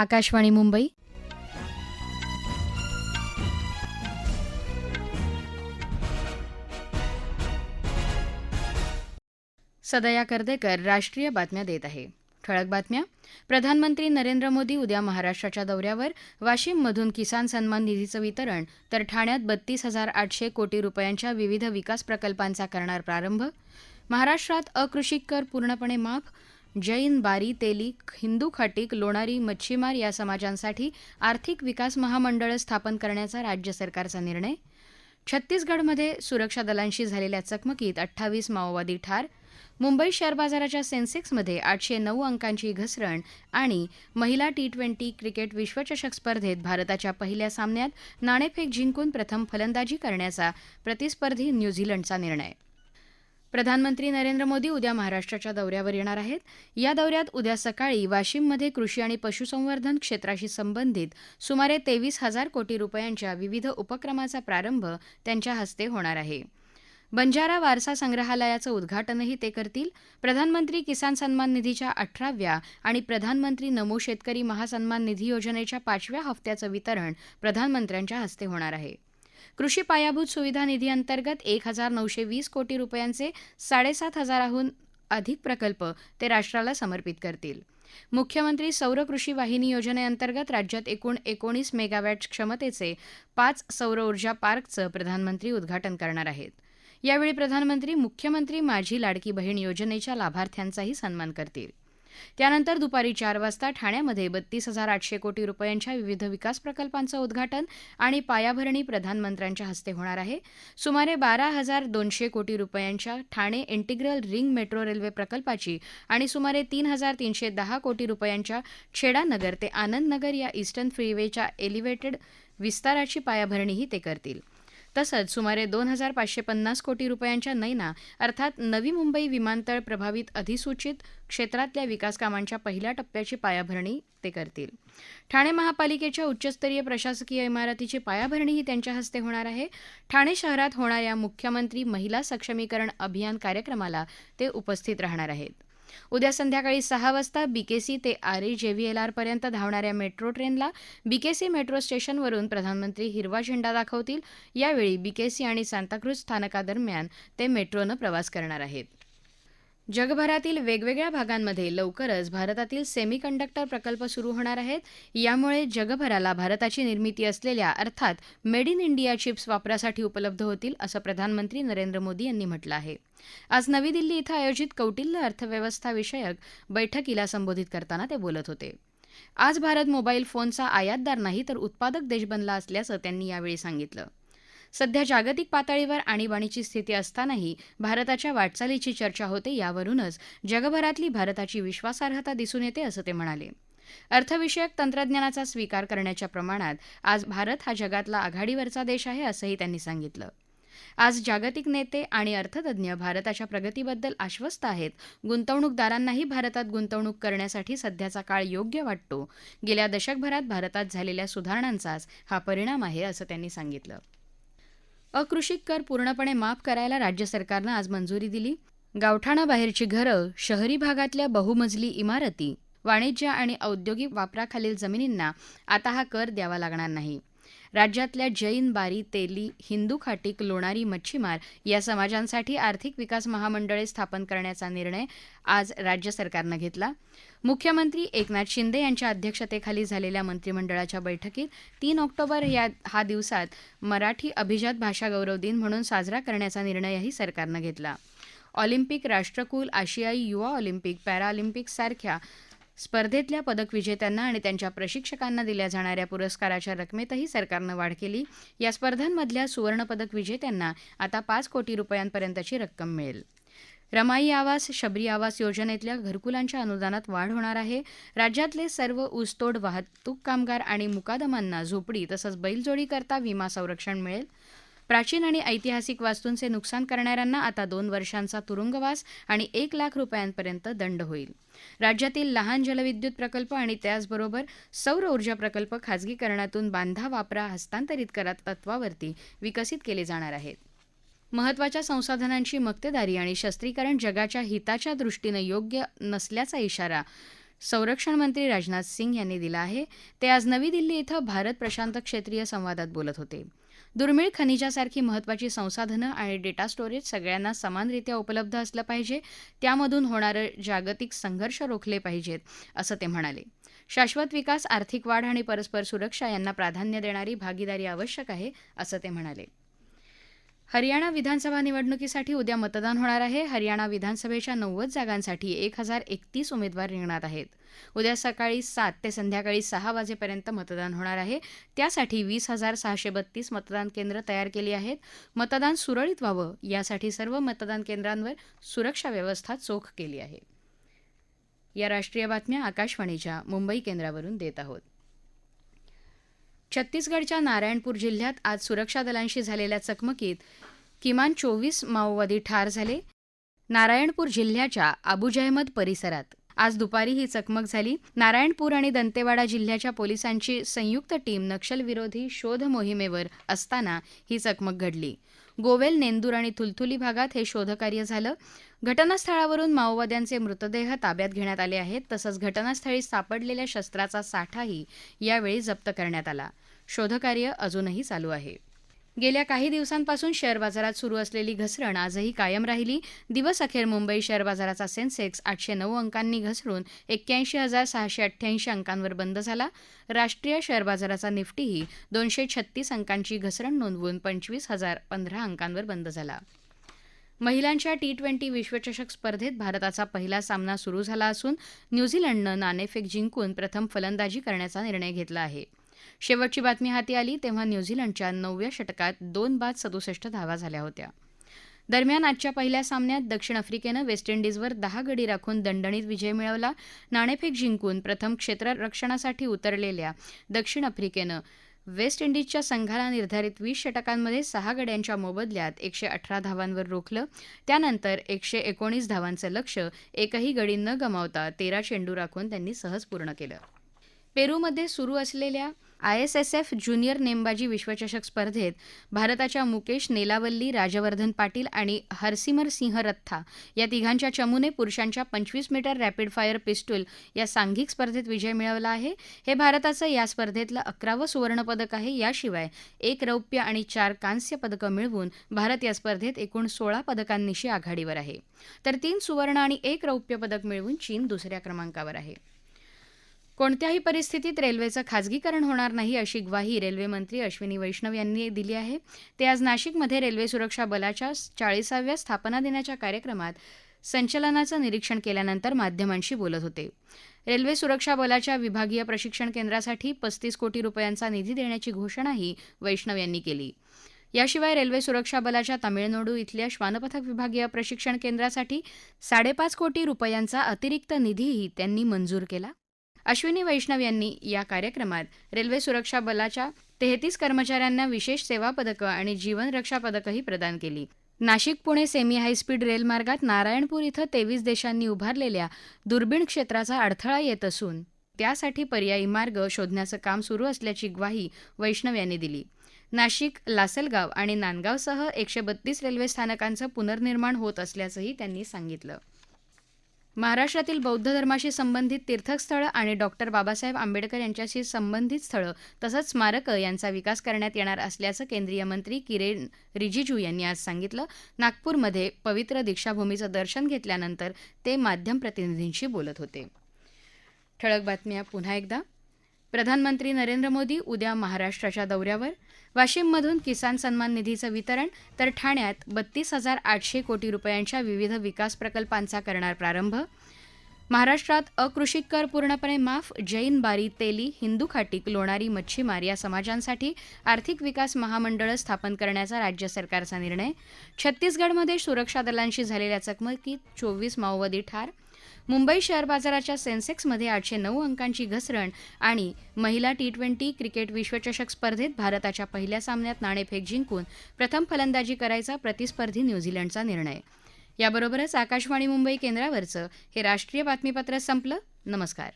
आकाशवाणी मुंबई. सदया कर्देकर राष्ट्रीय बातम्या देत आहे. ठळक बातम्या. प्रधानमंत्री नरेंद्र मोदी उद्या महाराष्ट्राच्या दौऱ्यावर. वाशिममधून किसान सन्मान निधीचं वितरण. तर ठाण्यात बत्तीस हजार आठशे कोटी रुपयांच्या विविध विकास प्रकल्पांचा करणार प्रारंभ. महाराष्ट्रात अकृषिक कर पूर्णपणे माफ. जैन बारी तेली हिंदू खाटीक लोणारी मच्छीमार या समाजांसाठी आर्थिक विकास महामंडळं स्थापन करण्याचा राज्य सरकारचा निर्णय. छत्तीसगडमध्ये सुरक्षा दलांशी झालेल्या चकमकीत अठ्ठावीस माओवादी ठार. मुंबई शेअर बाजाराच्या सेन्सेक्समध्ये आठशे नऊ अंकांची घसरण आणि महिला टी ट्वेंटी क्रिकेट विश्वचषक स्पर्धेत भारताच्या पहिल्या सामन्यात नाणेफेक जिंकून प्रथम फलंदाजी करण्याचा प्रतिस्पर्धी न्यूझीलंडचा निर्णय. प्रधानमंत्री नरेंद्र मोदी उद्या महाराष्ट्राच्या दौऱ्यावर येणार आहेत. या दौऱ्यात उद्या सकाळी वाशिममध्ये कृषी आणि पशुसंवर्धन क्षेत्राशी संबंधित सुमारे तेवीस हजार कोटी रुपयांच्या विविध उपक्रमाचा प्रारंभ त्यांच्या हस्ते होणार आहे. बंजारा वारसा संग्रहालयाचं उद्घाटनही ते करतील. प्रधानमंत्री किसान सन्मान निधीच्या अठराव्या आणि प्रधानमंत्री नमो शेतकरी महासन्मान निधी योजनेच्या पाचव्या हप्त्याचं वितरण प्रधानमंत्र्यांच्या हस्ते होणार आहे. कृषी पायाभूत सुविधा निधी अंतर्गत एक हजार नऊशे वीस कोटी रुपयांचे साडेसात हजाराहून अधिक प्रकल्प ते राष्ट्राला समर्पित करतील. मुख्यमंत्री सौर कृषी वाहिनी योजनेअंतर्गत राज्यात एकूण एकोणीस मेगावॅट क्षमतेचे पाच सौर ऊर्जा पार्कचं प्रधानमंत्री उद्घाटन करणार आहेत. यावेळी प्रधानमंत्री मुख्यमंत्री माझी लाडकी बहीण योजनेच्या लाभार्थ्यांचाही सन्मान करतील. त्यानंतर दुपारी चार वाजता ठाण्यामध्ये बत्तीस हजार आठशे कोटी रुपयांच्या विविध विकास प्रकल्पांचं उद्घाटन आणि पायाभरणी प्रधानमंत्र्यांच्या हस्ते होणार आहे. सुमारे बारा हजार दोनशे कोटी रुपयांच्या Thane integral ring metro railway प्रकल्पाची आणि सुमारे तीन हजार तीनशे दहा कोटी रुपयांच्या छेडानगर ते आनंदनगर या ईस्टर्न फ्रीवेच्या एलिव्हेटेड विस्ताराची पायाभरणीही ते करतील. तसंच सुमारे दोन हजार पाचशे पन्नास कोटी रुपयांच्या नैना अर्थात नवी मुंबई विमानतळ प्रभावित अधिसूचित क्षेत्रातल्या विकासकामांच्या पहिल्या टप्प्याची पायाभरणी ते करतील. ठाणे महापालिकेच्या उच्चस्तरीय प्रशासकीय इमारतीची पायाभरणीही त्यांच्या हस्ते होणार आहे. ठाणे शहरात होणाऱ्या मुख्यमंत्री महिला सक्षमीकरण अभियान कार्यक्रमाला ते उपस्थित राहणार आहेत. उद्या संध्याकाळी सहा वाजता बीकेसी ते आरे जेव्हीएलआर पर्यंत धावणाऱ्या मेट्रो ट्रेनला बीकेसी मेट्रो स्टेशनवरून प्रधानमंत्री हिरवा झेंडा दाखवतील. यावेळी बीकेसी आणि सांताक्रूज स्थानकादरम्यान ते मेट्रोनं प्रवास करणार आहेत. जगभरातील वेगवेगळ्या भागांमध्ये लवकरच भारतातील सेमीकंडक्टर प्रकल्प सुरू होणार आहेत. यामुळे जगभराला भारताची निर्मिती असलेल्या अर्थात मेड इन इंडिया चिप्स वापरासाठी उपलब्ध होतील असं प्रधानमंत्री नरेंद्र मोदी यांनी म्हटलं आहे. आज नवी दिल्ली इथं आयोजित कौटिल्य अर्थव्यवस्था विषयक बैठकीला संबोधित करताना ते बोलत होते. आज भारत मोबाईल फोनचा आयातदार नाही तर उत्पादक देश बनला असल्याचं त्यांनी यावेळी सांगितलं. सध्या जागतिक पातळीवर आणीबाणीची स्थिती असतानाही भारताच्या वाटचालीची चर्चा होते यावरूनच जगभरातली भारताची विश्वासार्हता दिसून येते असं ते म्हणाले. अर्थविषयक तंत्रज्ञानाचा स्वीकार करण्याच्या प्रमाणात आज भारत हा जगातला आघाडीवरचा देश आहे असंही त्यांनी सांगितलं. आज जागतिक नेते आणि अर्थतज्ञ भारताच्या प्रगतीबद्दल आश्वस्त आहेत. गुंतवणूकदारांनाही भारतात गुंतवणूक करण्यासाठी सध्याचा काळ योग्य वाटतो. गेल्या दशकभरात भारतात झालेल्या सुधारणांचाच हा परिणाम आहे असं त्यांनी सांगितलं. अकृषिक कर पूर्णपणे माफ करायला राज्य सरकारनं आज मंजुरी दिली. गावठाणाबाहेरची घरं शहरी भागातल्या बहुमजली इमारती वाणिज्य आणि औद्योगिक वापराखालील जमिनींना आता हा कर द्यावा लागणार नाही. राज्यातल्या जैन बारी तेली हिंदू खाटीक लोणारी मच्छीमार या समाजांसाठी आर्थिक विकास महामंडळे स्थापन करण्याचा निर्णय आज राज्य सरकारनं घेतला. मुख्यमंत्री एकनाथ शिंदे यांच्या अध्यक्षतेखाली झालेल्या मंत्रिमंडळाच्या बैठकीत तीन ऑक्टोबर या हा दिवसात मराठी अभिजात भाषा गौरव दिन म्हणून साजरा करण्याचा निर्णयही सरकारनं घेतला. ऑलिम्पिक राष्ट्रकुल आशियाई युवा ऑलिम्पिक पॅरालिम्पिक सारख्या स्पर्धेतल्या पदक विजेत्यांना आणि त्यांच्या प्रशिक्षकांना दिल्या जाणाऱ्या पुरस्काराच्या रकमेतही सरकारनं वाढ केली. या स्पर्धांमधल्या सुवर्णपदक विजेत्यांना आता पाच कोटी रुपयांपर्यंतची रक्कम मिळेल. रमाई आवास शबरी आवास योजनेतल्या घरकुलांच्या अनुदानात वाढ होणार आहे. राज्यातले सर्व ऊसतोड वाहतूक कामगार आणि मुकादमांना झोपडी तसंच बैलजोडीकरता विमा संरक्षण मिळेल. प्राचीन आणि ऐतिहासिक वास्तूंचे नुकसान करणाऱ्यांना आता दोन वर्षांचा तुरुंगवास आणि एक लाख रुपयांपर्यंत दंड होईल. राज्यातील लहान जलविद्युत प्रकल्प आणि त्याचबरोबर सौर ऊर्जा प्रकल्प खाजगीकरणातून बांधा वापरा हस्तांतरित करा तत्वावरती विकसित केले जाणार आहेत. महत्त्वाच्या संसाधनांची मक्तेदारी आणि शस्त्रीकरण जगाच्या हिताच्या दृष्टीनं योग्य नसल्याचा इशारा संरक्षण मंत्री राजनाथ सिंग यांनी दिला आहे. ते आज नवी दिल्ली इथं भारत प्रशांत क्षेत्रीय संवादात बोलत होते. दुर्मिळ खनिजासारखी महत्वाची संसाधनं आणि डेटा स्टोरेज सगळ्यांना समानरित्या उपलब्ध असलं पाहिजे. त्यामधून होणारे जागतिक संघर्ष रोखले पाहिजेत असं ते म्हणाले. शाश्वत विकास आर्थिक वाढ आणि परस्पर सुरक्षा यांना प्राधान्य देणारी भागीदारी आवश्यक आहे असं ते म्हणाले. हरियाणा विधानसभा निवडणुकीसाठी उद्या मतदान होणार आहे. हरियाणा विधानसभेच्या नव्वद जागांसाठी एक हजार एकतीस उमेदवार रिंगणात आहेत. उद्या सकाळी सात ते संध्याकाळी सहा वाजेपर्यंत मतदान होणार आहे. त्यासाठी वीस हजार सहाशे बत्तीस मतदान केंद्र तयार केली आहेत. मतदान सुरळीत व्हावं यासाठी सर्व मतदान केंद्रांवर सुरक्षा व्यवस्था चोख केली आहे. या राष्ट्रीय बातम्या आकाशवाणीच्या मुंबई केंद्रावरून देत आहोत. छत्तीसगडच्या नारायणपूर जिल्ह्यात आज सुरक्षा दलांशी झालेल्या चकमकीत किमान चोवीस माओवादी ठार झाले. नारायणपूर जिल्ह्याच्या अबुजहमद परिसरात आज दुपारी ही चकमक झाली. नारायणपूर आणि दंतेवाडा जिल्ह्याच्या पोलिसांची संयुक्त टीम नक्षलविरोधी शोध मोहिमेवर असताना ही चकमक घडली. गोवेल नेंदूर आणि थुलथुली भागात हे शोधकार्य झालं. घटनास्थळावरून माओवाद्यांचे मृतदेह ताब्यात घेण्यात आले आहेत. तसंच घटनास्थळी सापडलेल्या शस्त्राचा साठाही यावेळी जप्त करण्यात आला. शोधकार्य अजूनही चालू आहे. गेल्या काही दिवसांपासून शेअर बाजारात सुरू असलेली घसरण आजही कायम राहिली. दिवस अखेर मुंबई शेअर बाजाराचा सेन्सेक्स आठशे नऊ अंकांनी घसरून एक्क्याऐंशी हजार सहाशे अठ्ठ्याऐंशी अंकांवर बंद झाला. राष्ट्रीय शेअर बाजाराचा निफ्टीही दोनशे छत्तीस अंकांची घसरण नोंदवून पंचवीस हजार पंधरा अंकांवर बंद झाला. महिलांच्या टी ट्वेंटी विश्वचषक स्पर्धेत भारताचा पहिला सामना सुरू झाला असून न्यूझीलंडनं नाणेफेक जिंकून प्रथम फलंदाजी करण्याचा निर्णय घेतला आहे. शेवटची बातमी हाती आली तेव्हा न्यूझीलंडच्या नवव्या षटकात दोन बाद सदुसष्ट धावा झाल्या होत्या. दरम्यान आजच्या पहिल्या सामन्यात दक्षिण आफ्रिकेनं वेस्ट इंडिजवर दहा गडी राखून दणदणीत विजय मिळवला. नाणेफेक जिंकून प्रथम क्षेत्ररक्षणासाठी उतरलेल्या दक्षिण आफ्रिकेनं वेस्ट इंडिजच्या संघाला निर्धारित वीस षटकांमध्ये सहा गड्यांच्या मोबदल्यात एकशे अठरा धावांवर रोखलं. त्यानंतर एकशे एकोणीस धावांचं लक्ष एकही गडी न गमावता तेरा चेंडू राखून त्यांनी सहज पूर्ण केलं. पेरूमध्ये सुरू असलेल्या I S S F junior नेमबाजी विश्वचषक स्पर्धेत भारताच्या मुकेश नेलावल्ली राजवर्धन पाटील आणि हरसिमर सिंह रत्था या तिघांच्या चमूने पुरुषांच्या पंचवीस मीटर रॅपिड फायर पिस्टूल या सांघिक स्पर्धेत विजय मिळवला आहे. हे भारताचं या स्पर्धेतलं अकरावं सुवर्णपदक आहे. याशिवाय एक रौप्य आणि चार कांस्य पदकं मिळवून भारत या स्पर्धेत एकूण सोळा पदकांनिशी आघाडीवर आहे. तर तीन सुवर्ण आणि एक रौप्य पदक मिळवून चीन दुसऱ्या क्रमांकावर आहे. कोणत्याही परिस्थितीत रेल्वेचं खाजगीकरण होणार नाही अशी ग्वाही रेल्वेमंत्री अश्विनी वैष्णव यांनी दिली आहे. ते आज नाशिकमध्ये रेल्वे सुरक्षा बलाच्या चाळीसाव्या स्थापना दिनाच्या कार्यक्रमात संचलनाचं निरीक्षण केल्यानंतर माध्यमांशी बोलत होते. रेल्वे सुरक्षा बलाच्या विभागीय प्रशिक्षण केंद्रासाठी पस्तीस कोटी रुपयांचा निधी देण्याची घोषणाही वैष्णव यांनी केली. याशिवाय रेल्वे सुरक्षा बलाच्या तामिळनाडू इथल्या श्वानपथक विभागीय प्रशिक्षण केंद्रासाठी साडेपाच कोटी रुपयांचा अतिरिक्त निधीही त्यांनी मंजूर केला. अश्विनी वैष्णव यांनी या कार्यक्रमात रेल्वे सुरक्षा बलाच्या तेहतीस कर्मचाऱ्यांना विशेष सेवा पदकं आणि जीवन रक्षा पदकंही प्रदान केली. Nashik Pune semi high speed रेलमार्गात Narayanpur इथं तेवीस देशांनी उभारलेल्या दुर्बीण क्षेत्राचा अडथळा येत असून त्यासाठी पर्यायी मार्ग शोधण्याचं काम सुरू असल्याची ग्वाही वैष्णव यांनी दिली. नाशिक लासलगाव आणि नांदगावसह एकशे बत्तीस रेल्वे स्थानकांचं पुनर्निर्माण होत असल्याचंही त्यांनी सांगितलं. महाराष्ट्रातील बौद्ध धर्माशी संबंधित तीर्थस्थळं आणि डॉक्टर बाबासाहेब आंबेडकर यांच्याशी संबंधित स्थळं तसंच स्मारकं यांचा विकास करण्यात येणार असल्याचं केंद्रीय मंत्री किरेन रिजिजू यांनी आज सांगितलं. नागपूरमध्ये पवित्र दीक्षाभूमीचं दर्शन घेतल्यानंतर ते माध्यम प्रतिनिधींशी बोलत होते. ठळक बातम्या पुन्हा एकदा. प्रधानमंत्री नरेंद्र मोदी उद्या महाराष्ट्राच्या दौऱ्यावर. वाशिममधून किसान सन्मान निधीचं वितरण तर ठाण्यात बत्तीस हजार आठशे कोटी रुपयांच्या विविध विकास प्रकल्पांचा करणार प्रारंभ. महाराष्ट्रात अकृषिक कर पूर्णपणे माफ जैन बारी तेली हिंदू खाटीक लोणारी मच्छीमार या समाजांसाठी आर्थिक विकास महामंडळं स्थापन करण्याचा राज्य सरकारचा निर्णय. छत्तीसगडमध्ये सुरक्षा दलांशी झालेल्या चकमकीत चोवीस माओवादी ठार मुंबई शेअर बाजाराच्या सेन्सेक्समध्ये आठशे नऊ अंकांची घसरण आणि महिला टी ट्वेंटी क्रिकेट विश्वचषक स्पर्धेत भारताच्या पहिल्या सामन्यात नाणेफेक जिंकून प्रथम फलंदाजी करायचा प्रतिस्पर्धी न्यूझीलंडचा निर्णय. याबरोबरच आकाशवाणी मुंबई केंद्रावरचं हे राष्ट्रीय बातमीपत्र संपलं. नमस्कार.